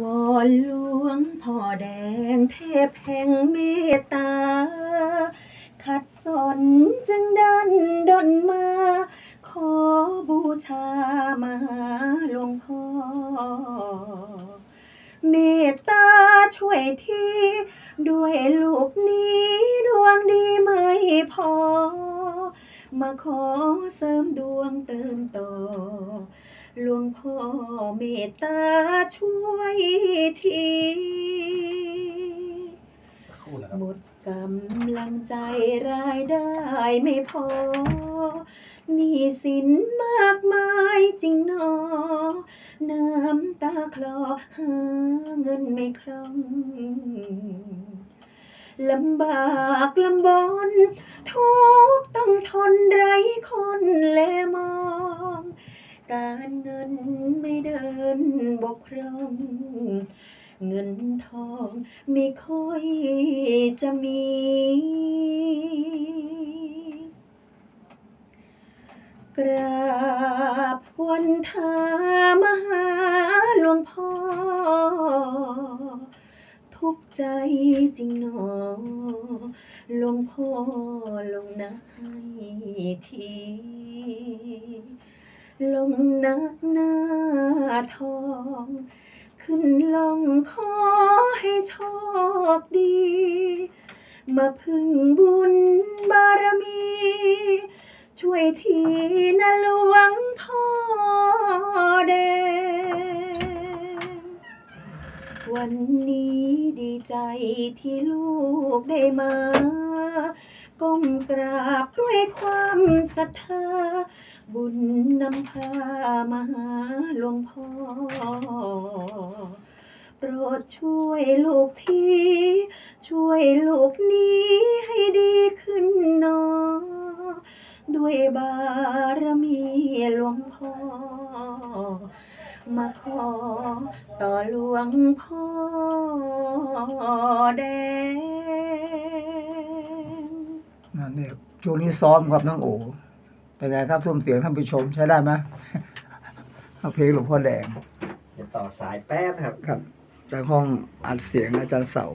วอนหลวงพ่อแดงเทพแห่งเมตตา ขัดสนจึงดันดนมา ขอบูชามาหลวงพ่อ เมตตาช่วยทีด้วยลูกนี้ดวงดีไม่พอ มาขอเสริมดวงเติมต่อ หลวงพ่อเมตตาช่วยทีหมดกำลังใจรายได้ไม่พอหนี้สินมากมายจริงหนอ น้ำตาคลอหาเงินไม่คล่องลำบากลำบนทุกต้องทนไร้คนแลมอง การเงินไม่เดินบกพร่องเงินทองไม่ค่อยจะมี กราบวันทามหาหลวงพ่อ ทุกใจจริงหนอหลวงพ่อลงนะให้ที ลงนักหน้าทอง ขึ้นลงขอให้โชคดี มาพึ่งบุญบารมี ช่วยทีนะหลวงพ่อแดง วันนี้ดีใจที่ลูกได้มา ก้มกราบด้วยความศรัทธา บุญนำพามาหาหลวงพ่อ โปรดช่วยลูกทีช่วยลูกนี้ให้ดีขึ้นหนอ ด้วยบารมีหลวงพ่อ มาขอต่อหลวงพ่อแดง นั่นนี่ช่วงนี้ซ้อมครับน้องโอเป็นไงครับส้มเสียงท่านผู้ชมใช้ได้ไหมเอาเพลงหลวงพ่อแดงเดี๋ยวต่อสายแป๊บครับ ครับจากห้องอัดเสียงอาจารย์เสาค